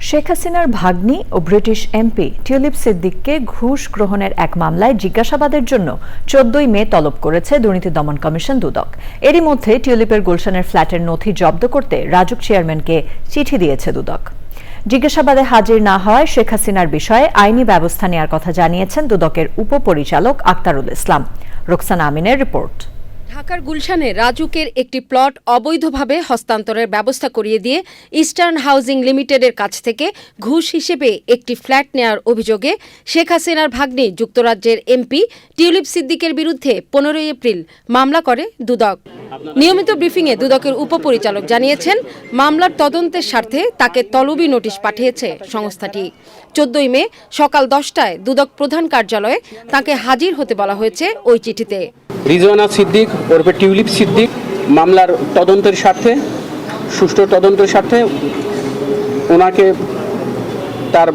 শেখ হাসিনার ভাগ্নি ও ব্রিটিশ এমপি টিউলিপ সিদ্দিককে ঘুষ গ্রহণের এক মামলায় জিজ্ঞাসাবাদের জন্য চোদ্দই মে তলব করেছে দুর্নীতি দমন কমিশন দুদক। এরই মধ্যে টিউলিপের গুলশানের ফ্ল্যাটের নথি জব্দ করতে রাজুক চেয়ারম্যানকে চিঠি দিয়েছে দুদক। জিজ্ঞাসাবাদে হাজির না হওয়ায় শেখ হাসিনার বিষয়ে আইনি ব্যবস্থা নেওয়ার কথা জানিয়েছেন দুদকের উপপরিচালক আক্তারুল ইসলাম। রোকসানা আমিনের রিপোর্ট। ঢাকার গুলশানে রাজুকের একটি প্লট অবৈধভাবে হস্তান্তরের ব্যবস্থা করিয়ে দিয়ে ইস্টার্ন হাউজিং লিমিটেডের কাছ থেকে ঘুষ হিসেবে একটি ফ্ল্যাট নেয়ার অভিযোগে শেখ হাসিনার ভাগ্নে যুক্তরাজ্যের এমপি টিউলিপ সিদ্দিকের বিরুদ্ধে পনেরোই এপ্রিল মামলা করে দুদক। নিয়মিত ব্রিফিংয়ে দুদকের উপপরিচালক জানিয়েছেন, মামলার তদন্তের স্বার্থে তাকে তলবি নোটিশ পাঠিয়েছে সংস্থাটি। চোদ্দই মে সকাল দশটায় দুদক প্রধান কার্যালয়ে তাকে হাজির হতে বলা হয়েছে ওই চিঠিতে। রিজওয়ানা সিদ্দিক ওরফে টিউলিপ সিদ্দিক মামলার তদন্তের স্বার্থে সুষ্ঠু তদন্তের স্বার্থে ওনাকে তার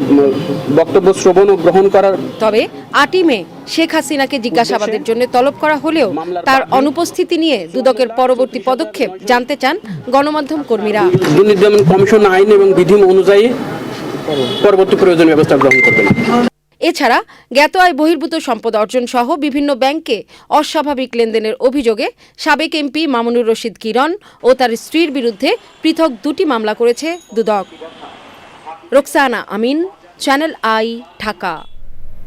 বক্তব্য শ্রবণ ও গ্রহণ করার তবে আটই মে শেখ হাসিনাকে জিজ্ঞাসাবাদের জন্য তলব করা হলেও তার অনুপস্থিতি নিয়ে দুদকের পরবর্তী পদক্ষেপ জানতে চান গণমাধ্যম কর্মীরা। দুর্নীতি দমন কমিশন আইন এবং বিধি অনুযায়ী পরবর্তী প্রয়োজন ব্যবস্থা গ্রহণ করবেন এছাড়া জ্ঞাত আয় বহির্ভূত সম্পদ অর্জন সহ বিভিন্ন ব্যাংকে অস্বাভাবিক লেনদেনের অভিযোগে সাবেক এমপি মামুনুর রশিদ কিরণ ও তার স্ত্রীর বিরুদ্ধে পৃথক দুটি মামলা করেছে দুদক। Roksana Amin, channel I, Dhaka.